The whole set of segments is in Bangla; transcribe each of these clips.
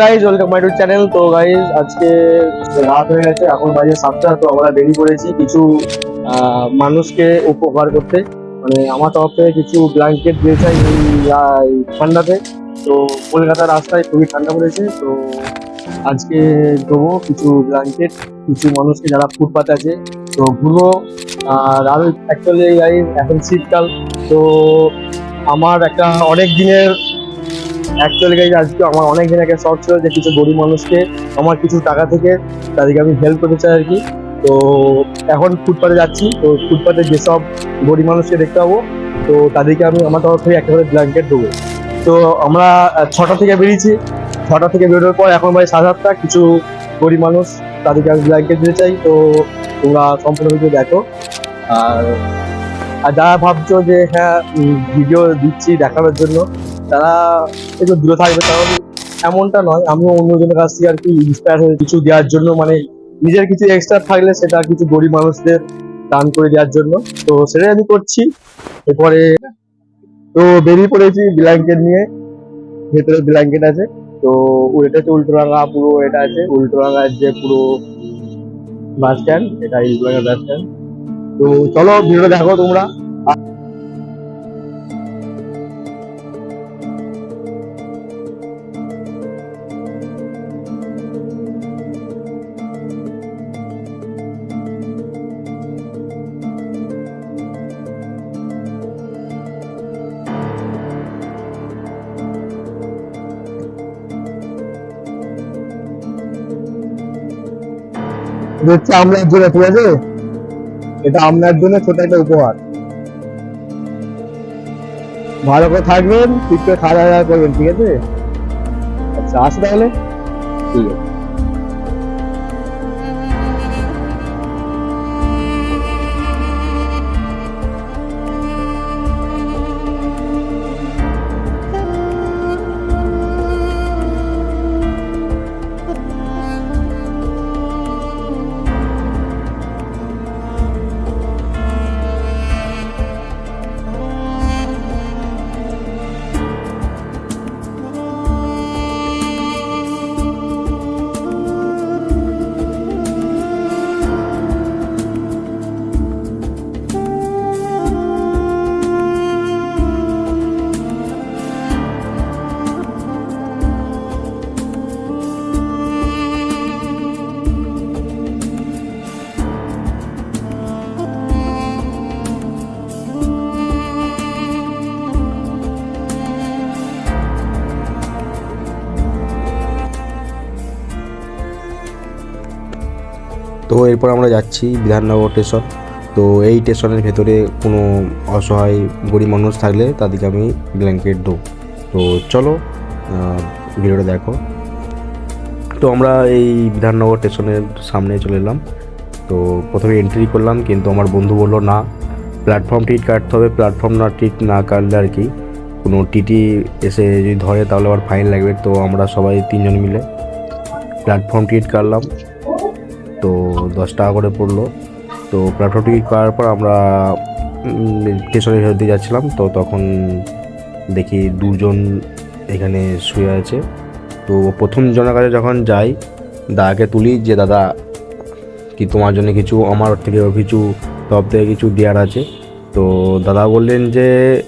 Guys welcome my to channel তো গাইজ আজকে রাত হয়ে গেছে, এখন বাজে সাতটা, তো আমরা দেরি করেছি কিছু মানুষকে উপকার করতে। মানে আমার তরফ থেকে কিছু ব্ল্যাঙ্কেট দিয়েছে এই ঠান্ডাতে। তো কলকাতার রাস্তায় খুবই ঠান্ডা পড়েছে, তো আজকে দেবো কিছু ব্ল্যাঙ্কেট কিছু মানুষকে যারা ফুটপাতে আছে। তো ঘুরবো, আর আরও অ্যাকচুয়ালি গাইজ এখন শীতকাল, তো আমার একটা অনেক দিনের অ্যাকচুয়ালি গাইজ আজকে আমার অনেক দিন একটা শখ ছিল যে কিছু গরিব মানুষকে আমার কিছু টাকা থেকে তাদেরকে আমি হেল্প করতে চাই আর কি। তো এখন ফুটপাতে যাচ্ছি, তো ফুটপাতে যেসব গরিব মানুষকে দেখতে পাবো, তো তাদেরকে আমি আমার তরফ থেকে একটা করে ব্ল্যাঙ্কেট দেবো। তো আমরা ছটা থেকে বেরিয়েছি। ছটা থেকে বেরোনোর পর এখন ভাই সাড়ে সাতটা, কিছু গরিব মানুষ তাদেরকে আমি ব্ল্যাঙ্কেট দিতে চাই। তো তোমরা সম্পূর্ণ ভিডিও দেখো। আর আর যারা ভাবছ যে হ্যাঁ ভিডিও দিচ্ছি দেখানোর জন্য তারা একটু দূরে থাকবে কারণ এমনটা নয়, আমিও অন্যজনের কাছ থেকে আর কি ইন্সপায়ার হয়ে কিছু দেওয়ার জন্য মানে নিজের কিছু এক্সট্রা থাকলে সেটা কিছু গরিব মানুষদের দান করে দেওয়ার জন্য। তো সেটাই আমি করছি। এরপরে তো বেরিয়ে পড়েছি ব্ল্যাঙ্কেট নিয়ে। ভেতরে ব্ল্যাঙ্কেট আছে। তো এটা হচ্ছে উল্টোরাঙ্গা পুরো এটা আছে। উল্টোরাঙ্গার যে পুরো বাস স্ট্যান্ড এটা উল্টোরাঙ্গা বাস স্ট্যান্ড তো চলো ভিডিওটা দেখো তোমরা। এটা আমলার জন্য, ঠিক আছে? এটা আপনার জন্য ছোট একটা উপহার। ভালো করে থাকবেন ঠিক করে খাওয়া দাওয়া করবেন, ঠিক আছে? আচ্ছা আসো তাহলে। ঠিক আছে। তো এরপর আমরা যাচ্ছি বিধাননগর স্টেশন। তো এই স্টেশনের ভেতরে কোনো অসহায় গরিব মানুষ থাকলে তাদেরকে আমি ব্ল্যাঙ্কেট দেবো। তো চলো ভিডিওটা দেখো। তো আমরা এই বিধাননগর স্টেশনের সামনে চলে এলাম। তো প্রথমে এন্ট্রি করলাম, কিন্তু আমার বন্ধু বলল, না প্ল্যাটফর্ম টিকিট কাটতে হবে। প্ল্যাটফর্ম না টিকিট না কাটলে আর কি, কোনো টিটি এসে যদি ধরে তাহলে আবার ফাইন লাগবে। তো আমরা সবাই তিনজন মিলে প্ল্যাটফর্ম টিকিট কাটলাম। তো দশ টাকা করে পড়ল। তো প্ল্যাটফর্ম টিকিট করার পর আমরা স্টেশনের ভেতর দিয়ে যাচ্ছিলাম। তো তখন দেখি দুজন এখানে শুয়ে আছে। তো প্রথম জনের কাছে যখন যাই, দাদাকে তুলি যে, দাদা, কি তোমার জন্য কিছু, আমার থেকে কিছু তরফ থেকে কিছু দেওয়ার আছে? তো দাদা বললেন যে,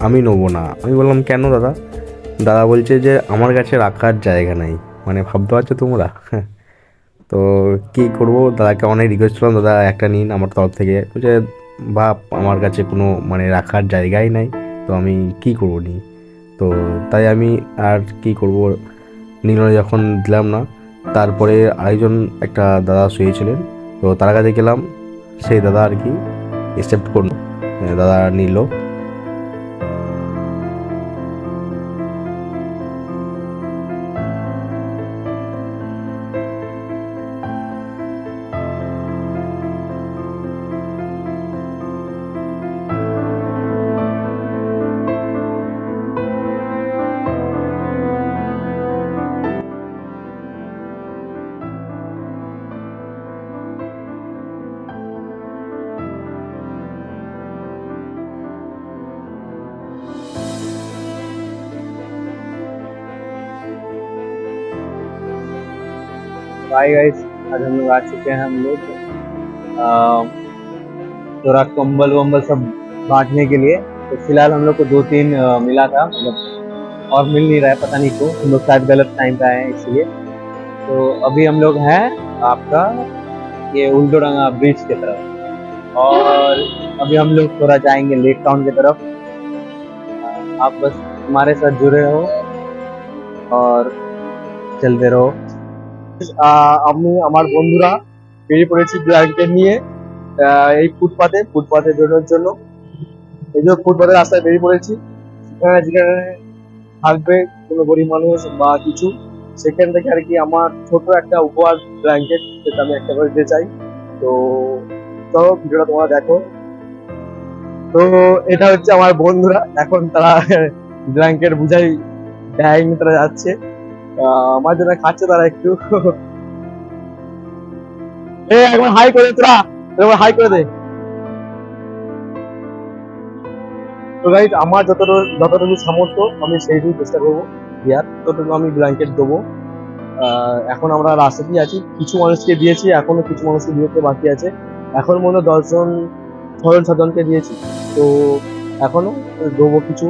আমি নেব না। আমি বললাম, কেন দাদা? দাদা বলছে যে, আমার কাছে রাখার জায়গা নাই। মানে ভাবতে পারছ তোমরা? তো কী করব? দাদাকে অনেক রিকোয়েস্ট করলাম, দাদা, একটা নিন আমার তরফ থেকে। যে, বাপ, আমার কাছে কোনো মানে রাখার জায়গাই নাই, তো আমি কি করব নি তো তাই আমি আর কি করব? নিল যখন দিলাম না, তারপরে আরেকজন একটা দাদা শুয়েছিলেন, তো তার কাছে গেলাম। সেই দাদা আর কি অ্যাকসেপ্ট করল। দাদা নিল। हाय गाइस आज हम लोग आ चुके हैं हम लोग थोड़ा कंबल वंबल सब बांटने के लिए। तो फ़िलहाल हम लोग को दो तीन मिला था मतलब और मिल नहीं रहा है, पता नहीं क्यों। हम लोग शायद गलत टाइम पे आए हैं, इसलिए। तो अभी हम लोग हैं आपका, ये उल्टोडंगा ब्रिज की तरफ़। और अभी हम लोग थोड़ा जाएँगे लेक टाउन की तरफ़। आप बस हमारे साथ जुड़े हो और चलते रहो। আমি, আমার বন্ধুরা বেরিয়ে পড়েছি ব্ল্যাঙ্কেট নিয়ে এই ফুটপাতে ফুটপাতে বেরোনোর জন্য। এই যে ফুটপাতে রাস্তায় বেরিয়ে পড়েছি সেখানে যেখানে থাকবে কোনো গরিব মানুষ বা কিছু, সেখান থেকে আর কি আমার ছোট একটা উপহার ব্ল্যাঙ্কেট সেটা আমি একটা করে দিতে চাই। তো চলো, ভিডিওটা তোমরা দেখো। তো এটা হচ্ছে আমার বন্ধুরা, এখন তারা ব্ল্যাঙ্কেট বুঝাই ব্যাগ তারা যাচ্ছে। আমার জন্য খাচ্ছে তারা একটু। এ একবার হাই করে তোরা। একবার হাই করে দে। তো গাইজ আমার যতটুকু যতটুকু সামর্থ্য আমি সেইটুকু চেষ্টা করব। দেওয়ার ততটুকু আমি ব্ল্যাঙ্কেট দেবো। এখন আমরা রাস্তাতেই আছি। কিছু মানুষকে দিয়েছি এখনও কিছু মানুষকে দিতে বাকি আছে। এখন মনে হয় দশজন ছজন সাতজনকে দিয়েছি। তো এখনও দেবো কিছু।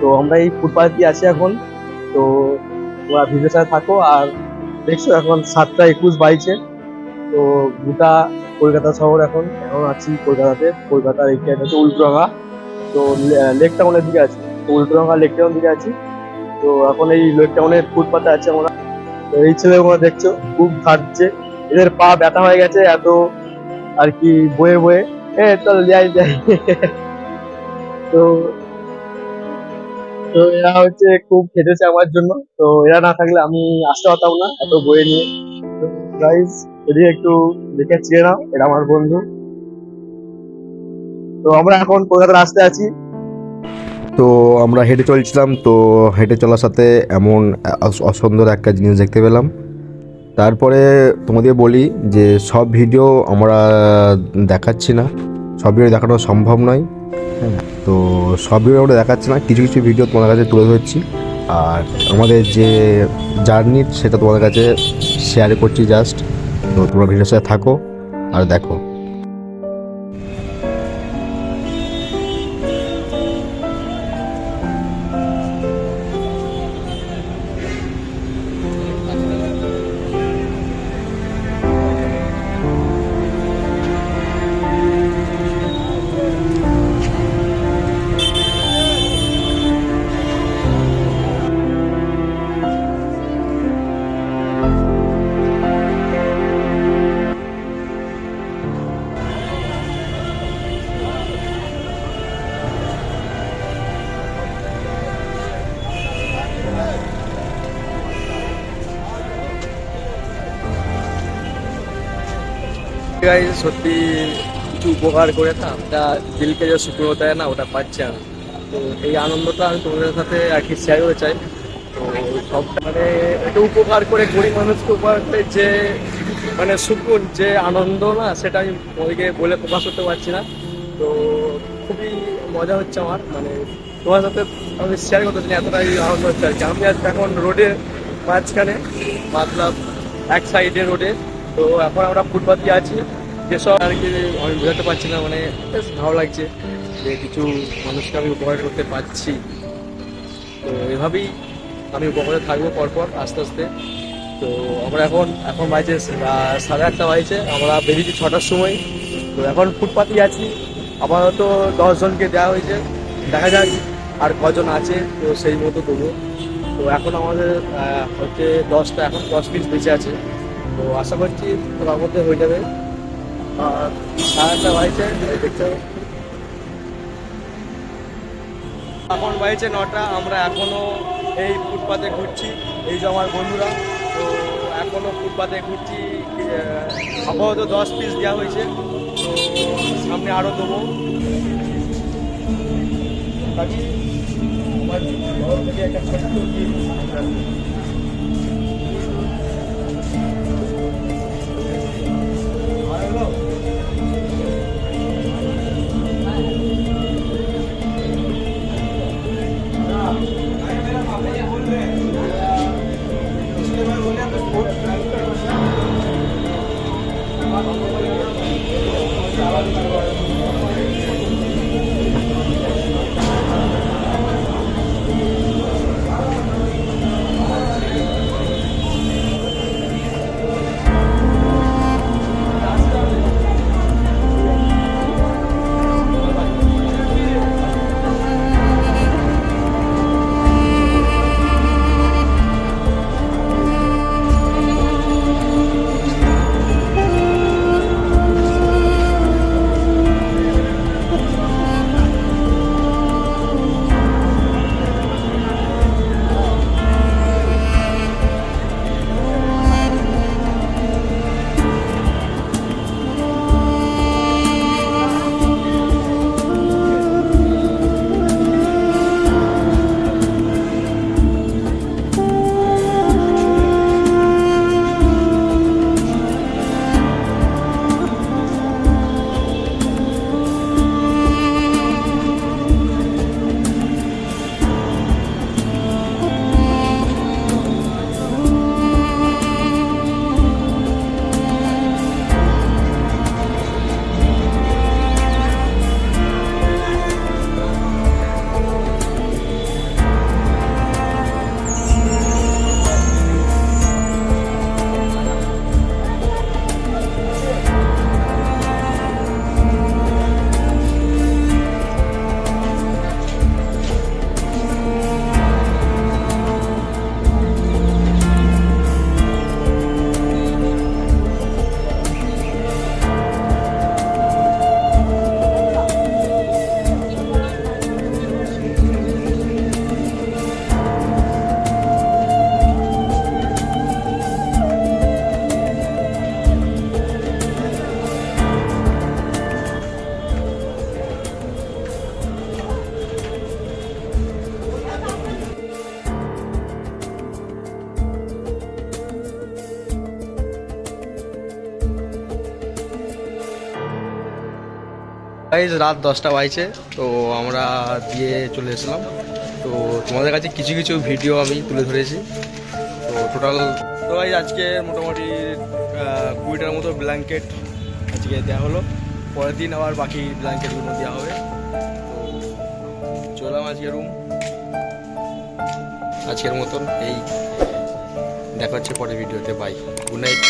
তো আমরা এই ফুটপাথ দিয়ে আছি এখন। তো তোমরা সাথে থাকো আর দেখছ এখন সাতটা একুশ বাইছে তো গোটা কলকাতা শহর এখন এখন আছি কলকাতাতে। কলকাতার এই হচ্ছে উল্টোডাঙ্গা তো লেক টাউনের দিকে আছি। তো উল্টোডাঙ্গা লেক টাউন দিকে আছি। তো এখন এই লেক টাউনের ফুটপাতে আছে আমরা। তো এই ছেলেগুলো দেখছ, খুব খাটছে এদের পা ব্যথা হয়ে গেছে, এত আর কি বয়ে বয়ে। এ, চল, যাই যাই। তো তো এরা হচ্ছে খুব খেটেছে আমার জন্য। তো এরা না থাকলে আমি আসতে পারতাম না এত বয়ে নিয়ে। গাইজ এদিকে একটু দেখে চিনে নাও এটা আমার বন্ধু। তো আমরা এখন কলকাতার রাস্তায় আছি। তো আমরা হেঁটে চলছিলাম, তো হেঁটে চলার সাথে এমন অস- অসুন্দর একটা জিনিস দেখতে পেলাম। তারপরে তোমাদের বলি যে সব ভিডিও আমরা দেখাচ্ছি না। সব ভিডিও দেখানো সম্ভব নয়। হ্যাঁ তো সব ভিডিও আমরা দেখাচ্ছি না। কিছু কিছু ভিডিও তোমাদের কাছে তুলে ধরছি। আর আমাদের যে জার্নি সেটা তোমাদের কাছে শেয়ার করছি জাস্ট তো তোমরা ভিডিওর সাথে থাকো আর দেখো। গাইজ সত্যি কিছু উপকার করে না ওটা দিলকে যে হতে হয় না, ওটা পাচ্ছে আমি তো এই আনন্দটা আমি তোমাদের সাথে আর কি শেয়ার করতে চাই। তো সবটা মানে একটু উপকার করে গরিব মানুষকে উপকার করে যে মানে সুকুন, যে আনন্দ না, সেটা আমি ওইকে বলে প্রকাশ করতে পারছি না। তো খুবই মজা হচ্ছে আমার। মানে তোমার সাথে আমি শেয়ার করতে চাই এতটাই আনন্দ হচ্ছে আর কি। আমি আজ এখন রোডে মাঝখানে, মতলব এক সাইডে রোডে তো এখন আমরা ফুটপাথ আছি। যেসব আর কি আমি বোঝাতে পারছি না মানে বেশ ভালো লাগছে যে কিছু মানুষকে আমি উপকার করতে পারছি। তো এভাবেই আমি উপকারে থাকব পরপর আস্তে আস্তে। তো আমরা এখন এখন বাজে সাড়ে আটটা বাজছে, আমরা বেরিয়েছি ছটার সময়। তো এখন ফুটপাতেই আছি। আপাতত দশজনকে দেওয়া হয়েছে। দেখা যাক আর কজন আছে, তো সেই মতো দেবো তো এখন আমাদের হচ্ছে দশটা, এখন দশ পিস বেঁচে আছে। তো আশা করছি তোর মধ্যে হয়ে যাবে। আর দেখতে। এখন বাজছে নটা, আমরা এখনও এই ফুটপাতে ঘুরছি, এই যে আমার বন্ধুরা। তো এখনও ফুটপাতে ঘুরছি আপাতত দশ পিস দেওয়া হয়েছে। তো সামনে আরও দেবো। বাকি একটা গাইজ রাত দশটা বাইছে তো আমরা দিয়ে চলে এসেছিলাম। তো তোমাদের কাছে কিছু কিছু ভিডিও আমি তুলে ধরেছি। তো টোটাল তো গাইজ আজকে মোটামুটি কুড়িটার মতো ব্ল্যাঙ্কেট আজকে দেওয়া হলো। পরের দিন আবার বাকি ব্ল্যাঙ্কেটগুলো দেওয়া হবে। তো চললাম আজকে রুম আজকের মতন এই। দেখা হচ্ছে পরের ভিডিওতে বাই গুড নাইট